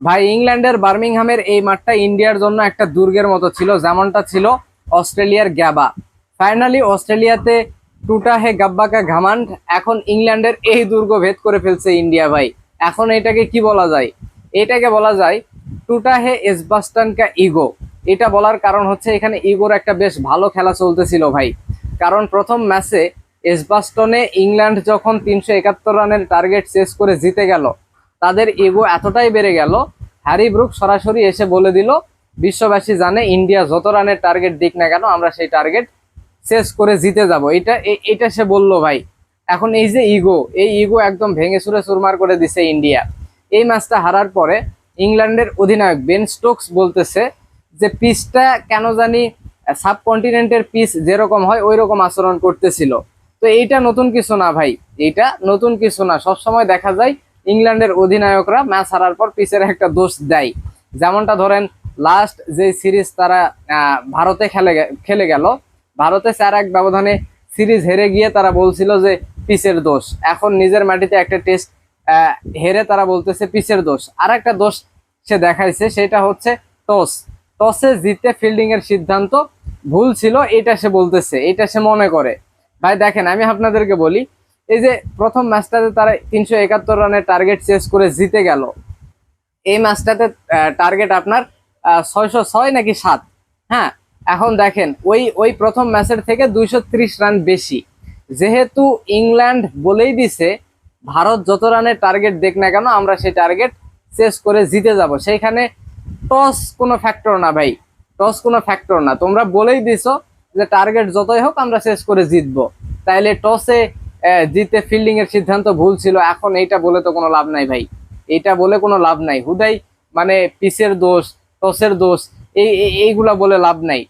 ভাই, ইংল্যান্ডের বার্মিংহামের এই মাঠটা ইন্ডিয়ার জন্য একটা দুর্গের মতো ছিল, যেমনটা ছিল অস্ট্রেলিয়ার গ্যাবা। ফাইনালি অস্ট্রেলিয়াতে টুটা হে গাব্বাকা ঘামান্ড, এখন ইংল্যান্ডের এই দুর্গ ভেদ করে ফেলছে ইন্ডিয়া ভাই। এখন এটাকে কি বলা যায়? এটাকে বলা যায় টুটা হে এসবাস্টান কা ইগো। এটা বলার কারণ হচ্ছে এখানে ইগোর একটা বেশ ভালো খেলা চলতেছিল ভাই। কারণ প্রথম ম্যাচে এসবাস্টনে ইংল্যান্ড যখন তিনশো একাত্তর রানের টার্গেট শেষ করে জিতে গেল তাদের ইগো এতটাই বেড়ে গেল, হ্যারি ব্রুক সরাসরি এসে বলে দিল, বিশ্ববাসী জানে ইন্ডিয়া যত রানের টার্গেট দিক না কেন, আমরা সেই টার্গেট শেষ করে জিতে যাব। এটা এটা সে বলল, ভাই, এখন এই যে ইগো এই ইগো একদম ভেঙে সুরে চুরমার করে দিছে ইন্ডিয়া। এই ম্যাচটা হারার পরে ইংল্যান্ডের অধিনায়ক বেন স্টোকস বলতেছে যে, পিচটা কেন জানি সাবকন্টিনেন্টের পিচ যেরকম হয় ওই রকম আচরণ করতেছিল। তো এইটা নতুন কিছু না ভাই, এইটা নতুন কিছু না। সবসময় দেখা যায় ইংল্যান্ডের অধিনায়করা ম্যাচ হারার পর পিচের একটা দোষ দেয়। যেমনটা ধরেন লাস্ট যে সিরিজ তারা ভারতে খেলে খেলে গেল, ভারতে চার এক ব্যবধানে সিরিজ হেরে গিয়ে তারা বলছিল যে পিচের দোষ। এখন নিজের মাটিতে একটা টেস্ট হেরে তারা বলতেছে পিচের দোষ। আর একটা দোষ সে দেখাইছে, সেটা হচ্ছে টস। টসে জিতে ফিল্ডিংয়ের সিদ্ধান্ত ভুল ছিল, এটা সে বলতেছে, এটা সে মনে করে। ভাই দেখেন, আমি আপনাদেরকে বলি এই যে প্রথম ম্যাচটাতে তারা তিনশো একাত্তর রানের টার্গেট শেষ করে জিতে গেল। এই ম্যাচটাতে টার্গেট আপনার ছয়শো ছয় নাকি সাত। হ্যাঁ এখন দেখেন, ওই ওই প্রথম ম্যাচের থেকে দুইশো ত্রিশ রান বেশি। যেহেতু ইংল্যান্ড বলেই দিছে, ভারত যত রানের টার্গেট দেখ না কেন, আমরা সেই টার্গেট শেষ করে জিতে যাব। সেইখানে টস কোনো ফ্যাক্টর না ভাই। টস কোনো ফ্যাক্টর না। তোমরা বলেই দিছো যে টার্গেট যতই হোক, আমরা শেষ করে জিতবো। তাইলে টসে জিতে ফিল্ডিং এর সিদ্ধান্ত ভুল ছিল, এখন এইটা বলে তো কোনো লাভ নাই ভাই। এটা বলে কোনো লাভ নাই। হুদাই মানে পিসের দোষ, টসের দোষ, এই, এই- এইগুলা বলে লাভ নাই।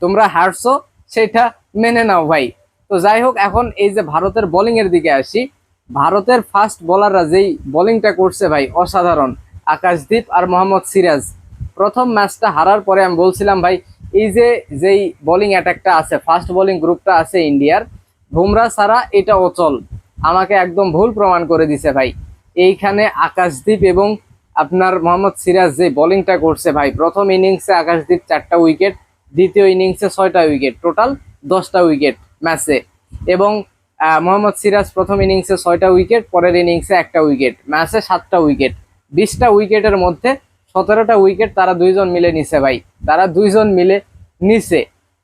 তোমরা হারছো, সেটা মেনে নাও ভাই। তো যাই হোক, এখন এই যে ভারতের বোলিং এর দিকে আসি। ভারতের ফার্স্ট বোলাররা যেই বোলিংটা করছে ভাই, অসাধারণ। আকাশদীপ আর মোহাম্মদ সিরাজ। প্রথম ম্যাচটা হারার পরে আমি বলছিলাম ভাই, এই যে, যেই বোলিং অ্যাটাকটা আছে ফার্স্ট বোলিং গ্রুপটা আছে ইন্ডিয়ার বুমরা ছাড়া এটা অচল। আমাকে একদম ভুল প্রমাণ করে দিছে ভাই। এইখানে আকাশদ্বীপ এবং আপনার মোহাম্মদ সিরাজ যে বোলিংটা করছে ভাই, প্রথম ইনিংসে আকাশদ্বীপ চারটা উইকেট দ্বিতীয় ইনিংসে ছয়টা উইকেট টোটাল দশটা উইকেট ম্যাচে এবং মোহাম্মদ সিরাজ প্রথম ইনিংসে ছয়টা উইকেট পরের ইনিংসে একটা উইকেট ম্যাচে সাতটা উইকেট বিশটা উইকেটের মধ্যে সতেরোটা উইকেট তারা দুইজন মিলে নিছে ভাই। তারা দুইজন মিলে নিছে।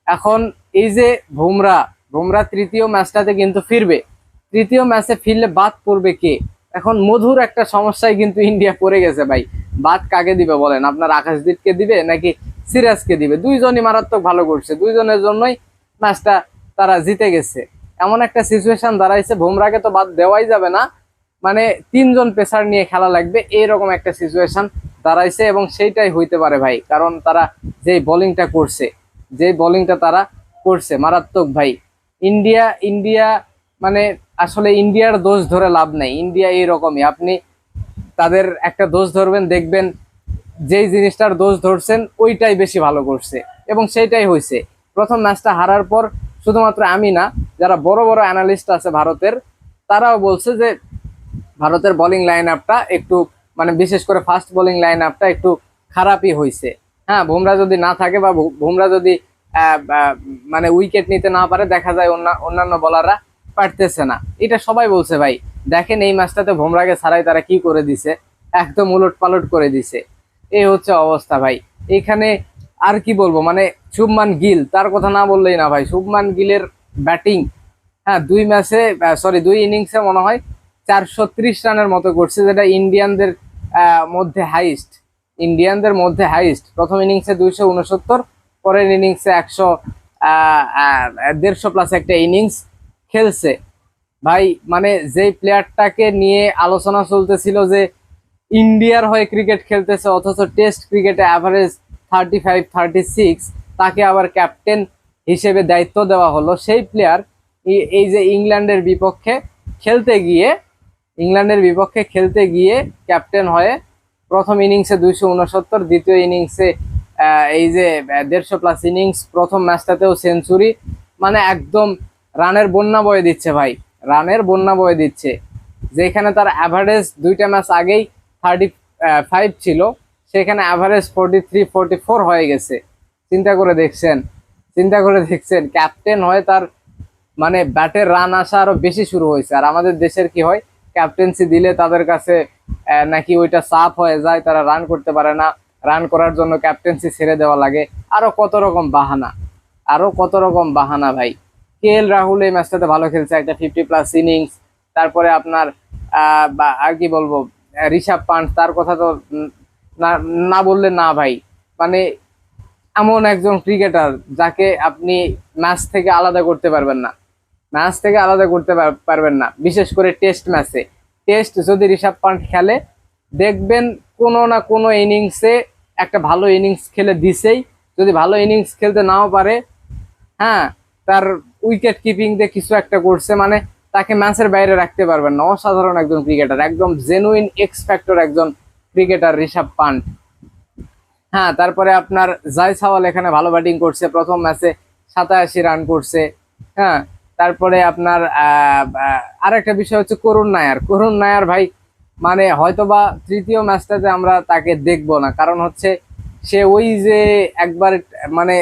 এখন এই যে বুমরা বুমরা তৃতীয় ম্যাচটাতে কিন্তু ফিরবে। তৃতীয় ম্যাচে ফিরলে বাদ পড়বে কে? এখন মধুর একটা সমস্যায় কিন্তু ইন্ডিয়া পড়ে গেছে ভাই। বাদ কাকে দিবে বলেন? আপনার আকাশদীপকে দিবে নাকি সিরাজকে দিবে? দুইজনই মারাত্মক ভালো করছে। দুইজনের জন্যই ম্যাচটা তারা জিতে গেছে। এমন একটা সিচুয়েশন দাঁড়াইছে। বুমরাকে তো বাদ দেওয়াই যাবে না। মানে তিনজন পেসার নিয়ে খেলা লাগবে। এইরকম একটা সিচুয়েশন দাঁড়াইছে এবং সেইটাই হইতে পারে ভাই। কারণ তারা যেই বোলিংটা করছে যে বোলিংটা তারা করছে মারাত্মক ভাই। ইন্ডিয়া ইন্ডিয়া মানে আসলে ইন্ডিয়ার দোষ ধরে লাভ নেই। ইন্ডিয়া এইরকমই। আপনি তাদের একটা দোষ ধরবেন, দেখবেন যেই জিনিসটার দোষ ধরছেন, ওইটাই বেশি ভালো করছে এবং সেইটাই হয়েছে প্রথম ম্যাচটা হারার পর শুধুমাত্র আমি না, যারা বড় বড় অ্যানালিস্ট আছে ভারতের, তারাও বলছে যে ভারতের বোলিং লাইন আপটা একটু মানে বিশেষ করে ফার্স্ট বোলিং লাইন আপটা একটু খারাপই হয়েছে হ্যাঁ বুমরা যদি না থাকে বা, বুমরা যদি মানে উইকেট নিতে না পারে, দেখা যায় অন্যান্য বলাররা পারতেছে না। এটা সবাই বলছে, ভাই, দেখেন এই ম্যাচটাতে বুমরাকে ছাড়াই তারা কি করে দিছে? একদম উলট পালট করে দিছে। এই হচ্ছে অবস্থা, ভাই। এখানে আর কি বলব মানে শুভমান গিল, তার কথা না বললেই না, ভাই। শুভমান গিলের ব্যাটিং হ্যাঁ দুই ম্যাচে সরি দুই ইনিংসে মনে হয় চারশো ত্রিশ রানের মতো করছে, যেটা ইন্ডিয়ানদের মধ্যে হাইস্ট ইন্ডিয়ানদের মধ্যে হাইস্ট প্রথম ইনিংসে দুইশো উনসত্তর পরের ইনিংসে একশো দেড়শো প্লাস একটা ইনিংস খেলছে। ভাই মানে যেই প্লেয়ারটাকে নিয়ে আলোচনা চলতেছিল যে ইন্ডিয়ার হয়ে ক্রিকেট খেলতেছে, অথচ টেস্ট ক্রিকেটে average thirty five thirty six তাকে আবার ক্যাপ্টেন হিসেবে দায়িত্ব দেওয়া হলো। সেই প্লেয়ার এই যে ইংল্যান্ডের বিপক্ষে খেলতে গিয়ে, ইংল্যান্ডের বিপক্ষে খেলতে গিয়ে ক্যাপ্টেন হয়ে প্রথম ইনিংসে দুইশো উনসত্তর, দ্বিতীয় ইনিংসে এই যে দেড়শো প্লাস ইনিংস প্রথম ম্যাচটাতেও সেঞ্চুরি মানে একদম রানের বন্যা বয়ে দিচ্ছে ভাই, রানের বন্যা বয়ে দিচ্ছে। যেখানে তার অ্যাভারেজ দুইটা ম্যাচ আগেই থার্টি ফাইভ ছিল, সেখানে average forty three forty four হয়ে গেছে। চিন্তা করে দেখছেন, চিন্তা করে দেখছেন ক্যাপ্টেন হয়ে তার মানে ব্যাটের রান আসা আরও বেশি শুরু হয়েছে। আর আমাদের দেশের কি হয় ক্যাপ্টেন্সি দিলে তাদের কাছে নাকি ওইটা সাফ হয়ে যায়, তারা রান করতে পারে না। রান করার জন্য ক্যাপ্টেন্সি ছেড়ে দেওয়া লাগে। আরও কত রকম বাহানা, আরও কত রকম বাহানা ভাই। কে এল রাহুল এই ম্যাচটাতে ভালো খেলছে, একটা ফিফটি প্লাস ইনিংস তারপরে আপনার আর কি বলব, ঋষভ পান্ট, তার কথা তো না বললে না ভাই। মানে এমন একজন ক্রিকেটার যাকে আপনি ম্যাচ থেকে আলাদা করতে পারবেন না। ম্যাচ থেকে আলাদা করতে পার- পারবেন না। বিশেষ করে টেস্ট ম্যাচে টেস্ট যদি ঋষভ পান্ট খেলে দেখবেন কোনো না কোনো ইনিংসে একটা ভালো ইনিংস খেলে দিছেই। যদি ভালো ইনিংস খেলতে নাও পারে হ্যাঁ তার উইকেট কিপিং দিয়ে কিছু একটা করছে মানে তাকে ম্যাচের বাইরে রাখতে পারবেন না। অসাধারণ একজন ক্রিকেটার একদম জেনুইন এক্স ফ্যাক্টর একজন ক্রিকেটার ঋষভ পান্ট। হ্যাঁ তারপরে আপনার জয়সাওয়াল এখানে ভালো ব্যাটিং করছে প্রথম ম্যাচে সাতাশি রান করছে হ্যাঁ তারপরে আপনার আহ, আরেকটা বিষয় হচ্ছে করুণ নায়ার। করুণ নায়ার ভাই মানে হয়তোবা তৃতীয় ম্যাচটাতে আমরা তাকে দেখব না। কারণ হচ্ছে সে ওই যে একবার মানে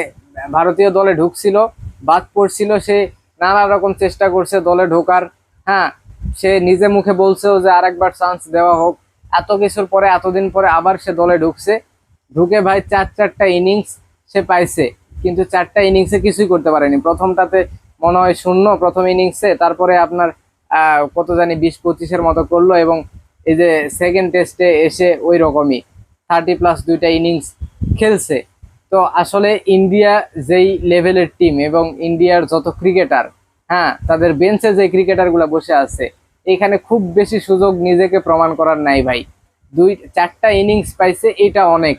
ভারতীয় দলে ঢুকছিল, বাদ পড়ছিল, সে নানা রকম চেষ্টা করছে দলে ঢোকার। হ্যাঁ সে নিজে মুখে বলছেও যে আরেকবার চান্স দেওয়া হোক। এত কিছুর পরে, এতদিন পরে আবার সে দলে ঢুকছে। ঢুকে ভাই চার চারটা ইনিংস সে পাইছে। কিন্তু চারটা ইনিংসে কিছুই করতে পারেনি। প্রথমটাতে মনে হয় শূন্য, প্রথম ইনিংসে তারপরে আপনার কত জানি বিশ পঁচিশের মতো করল এবং এই যে সেকেন্ড টেস্টে এসে ওই রকমই থার্টি প্লাস দুইটা ইনিংস খেলছে। তো আসলে ইন্ডিয়া যেই লেভেলের টিম এবং ইন্ডিয়ার যত ক্রিকেটার হ্যাঁ তাদের বেঞ্চে যে ক্রিকেটারগুলো বসে আছে, এখানে খুব বেশি সুযোগ নিজেকে প্রমাণ করার নাই ভাই। দুই, চারটা ইনিংস পাইছে, এটা অনেক।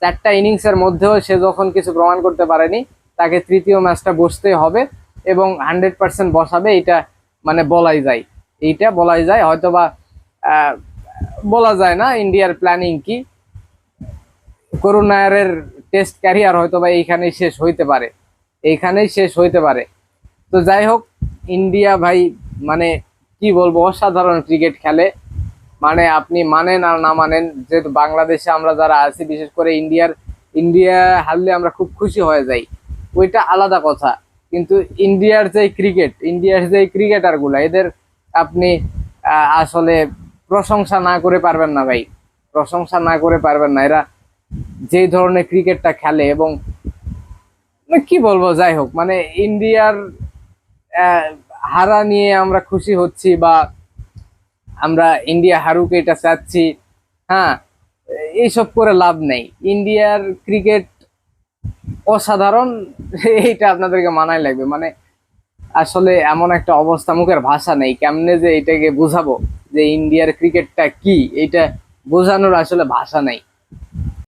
চারটা ইনিংসের মধ্যেও সে যখন কিছু প্রমাণ করতে পারেনি, তাকে তৃতীয় ম্যাচটা বসতে হবে এবং হান্ড্রেড পার্সেন্ট বসাবে, এটা মানে বলাই যায়। এইটা বলাই যায়, হয়তোবা বলা যায় না ইন্ডিয়ার প্ল্যানিং কি? করুণ নায়ারের টেস্ট ক্যারিয়ার হয়তো বা এইখানেই শেষ হইতে পারে। এইখানেই শেষ হইতে পারে। তো যাই হোক ইন্ডিয়া ভাই মানে কি বলব, অসাধারণ ক্রিকেট খেলে। মানে আপনি মানেন আর না মানেন, যেহেতু বাংলাদেশে আমরা যারা আছি, বিশেষ করে ইন্ডিয়ার ইন্ডিয়া হারলে আমরা খুব খুশি হয়ে যাই। ওইটা আলাদা কথা। কিন্তু ইন্ডিয়ার যে ক্রিকেট ইন্ডিয়ার যে ক্রিকেটারগুলা, এদের আপনি আসলে প্রশংসা না করে পারবেন না ভাই। প্রশংসা না করে পারবেন না। এরা যে ধরনের ক্রিকেটটা খেলে এবং মানে কি বলব, যাই হোক মানে ইন্ডিয়ার হারা নিয়ে আমরা খুশি হচ্ছি বা আমরা ইন্ডিয়া হারুক, এটা চাচ্ছি হ্যাঁ এইসব করে লাভ নেই। ইন্ডিয়ার ক্রিকেট অসাধারণ, এইটা আপনাদেরকে মানাই লাগবে। মানে আসলে এমন একটা অবস্থা, মুখের ভাষা নেই। কেমনে যে এটাকে বুঝাবো? যে ইন্ডিয়ার ক্রিকেটটা কি এটা বোঝানোর আসলে ভাষা নেই।